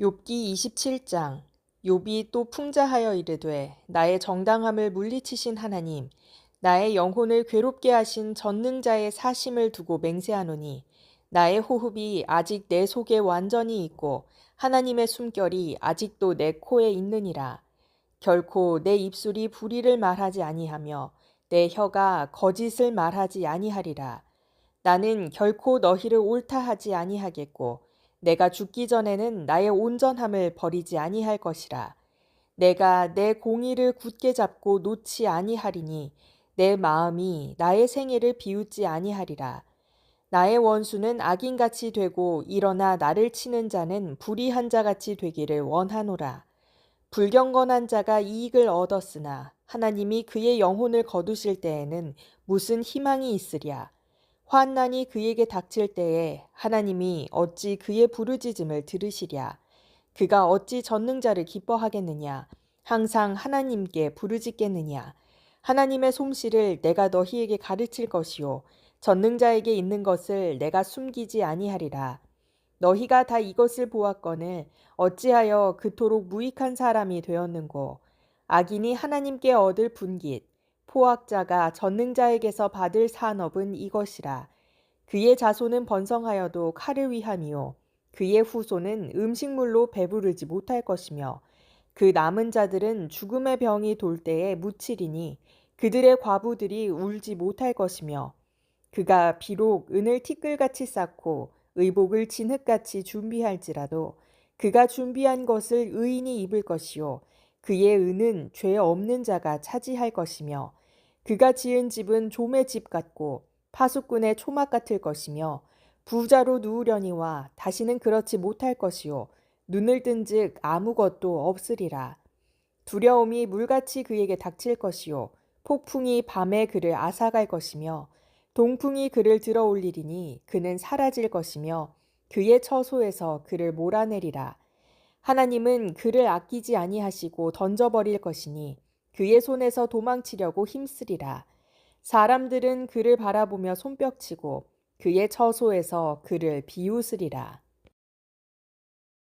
욥기 27장. 욥이 또 풍자하여 이르되 나의 정당함을 물리치신 하나님 나의 영혼을 괴롭게 하신 전능자의 사심을 두고 맹세하노니 나의 호흡이 아직 내 속에 완전히 있고 하나님의 숨결이 아직도 내 코에 있느니라. 결코 내 입술이 불의를 말하지 아니하며 내 혀가 거짓을 말하지 아니하리라. 나는 결코 너희를 옳다 하지 아니하겠고 내가 죽기 전에는 나의 온전함을 버리지 아니할 것이라. 내가 내 공의를 굳게 잡고 놓지 아니하리니 내 마음이 나의 생애를 비웃지 아니하리라. 나의 원수는 악인같이 되고 일어나 나를 치는 자는 불의한 자같이 되기를 원하노라. 불경건한 자가 이익을 얻었으나 하나님이 그의 영혼을 거두실 때에는 무슨 희망이 있으랴. 환난이 그에게 닥칠 때에 하나님이 어찌 그의 부르짖음을 들으시랴? 그가 어찌 전능자를 기뻐하겠느냐? 항상 하나님께 부르짖겠느냐? 하나님의 솜씨를 내가 너희에게 가르칠 것이요 전능자에게 있는 것을 내가 숨기지 아니하리라. 너희가 다 이것을 보았거늘 어찌하여 그토록 무익한 사람이 되었는고? 악인이 하나님께 얻을 분깃 포악자가 전능자에게서 받을 산업은 이것이라. 그의 자손은 번성하여도 칼을 위함이요. 그의 후손은 음식물로 배부르지 못할 것이며 그 남은 자들은 죽음의 병이 돌 때에 묻히리니 그들의 과부들이 울지 못할 것이며 그가 비록 은을 티끌같이 쌓고 의복을 진흙같이 준비할지라도 그가 준비한 것을 의인이 입을 것이요 그의 은은 죄 없는 자가 차지할 것이며 그가 지은 집은 좀의 집 같고 파수꾼의 초막 같을 것이며 부자로 누우려니와 다시는 그렇지 못할 것이요 눈을 뜬즉 아무것도 없으리라. 두려움이 물같이 그에게 닥칠 것이요 폭풍이 밤에 그를 앗아갈 것이며 동풍이 그를 들어 올리리니 그는 사라질 것이며 그의 처소에서 그를 몰아내리라. 하나님은 그를 아끼지 아니하시고 던져버릴 것이니 그의 손에서 도망치려고 힘쓰리라. 사람들은 그를 바라보며 손뼉치고 그의 처소에서 그를 비웃으리라.